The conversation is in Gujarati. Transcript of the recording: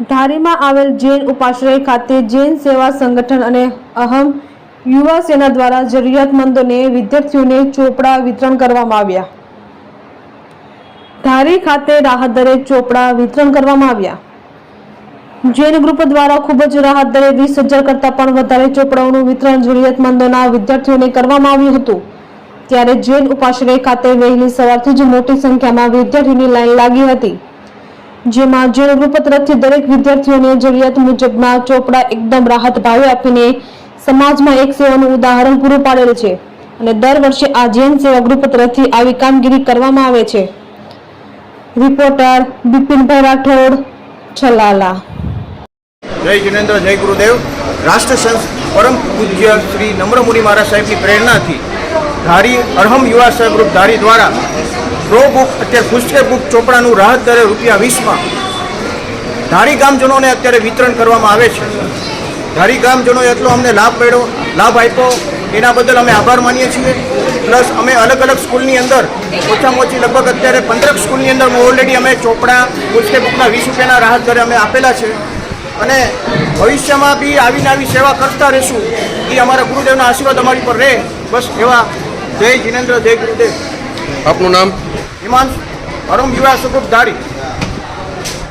ધારીમાં આવેલ જૈન ઉપાશ્રય ખાતે જૈન સેવા સંગઠન અને અહમ યુવા સેના દ્વારા જરૂરિયાતમંદોને વિદ્યાર્થીઓને ચોપડા વિતરણ કરવામાં આવ્યા. ધારી ખાતે રાહત દરે ચોપડા વિતરણ કરવામાં આવ્યા. જૈન ગ્રુપ દ્વારા ખૂબ જ રાહત દરે વીસ હજાર કરતાં પણ વધારે ચોપડાઓનું વિતરણ જરૂરિયાતમંદોના વિદ્યાર્થીઓને કરવામાં આવ્યું હતું. ત્યારે જૈન ઉપાશ્રય ખાતે વહેલી સવારથી જ મોટી સંખ્યામાં વિદ્યાર્થીઓની લાઈન લાગી હતી. જેમાં ગ્રુપ તરફથી દરેક વિદ્યાર્થીઓને જરૂરિયાત મુજબના ચોપડા એકદમ રાહત ભાવે આપીને સમાજમાં એક સેવાનું ઉદાહરણ પૂરું પાડેલ છે. અને દર વર્ષે આ જૈન સેવા ગ્રુપ આવી કામગીરી કરવામાં આવે છે. રિપોર્ટર બિપિનભાઈ રાઠોડ, છલાલા. જય જિનેન્દ્ર, જય ગુરુદેવ. રાષ્ટ્ર સંત પરમ પૂજ્ય શ્રી નમ્રમુનિ મહારાજ સાહેબની પ્રેરણાથી ધારી અરહમ યુવા સાહેબ ધારી દ્વારા પ્રો બુક અત્યારે પુસ્તકે બુક ચોપડાનું રાહત દરે રૂપિયા વીસમાં. ધારી ગામજનોને અત્યારે વિતરણ કરવામાં આવે છે. ધારી ગામજનોએ એટલો અમને લાભ મળ્યો લાભ આપ્યો. એના બદલ અમે આભાર માનીએ છીએ. પ્લસ અમે અલગ અલગ સ્કૂલની અંદર, ઓછામાં ઓછી લગભગ અત્યારે પંદરક સ્કૂલની અંદર ઓલરેડી અમે ચોપડા પુસ્તકે બુકના વીસ રૂપિયાના રાહત દરે અમે આપેલા છે. અને ભવિષ્યમાં બી આવીને આવી સેવા કરતા રહેશું. એ અમારા ગુરુદેવના આશીર્વાદ અમારી પર રહે. બસ એવા. જય જિનેન્દ્ર, જય ગુરુદેવ. આપનું નામ? હિમાંશ. પરમ યુવા સુગુપ ધારી.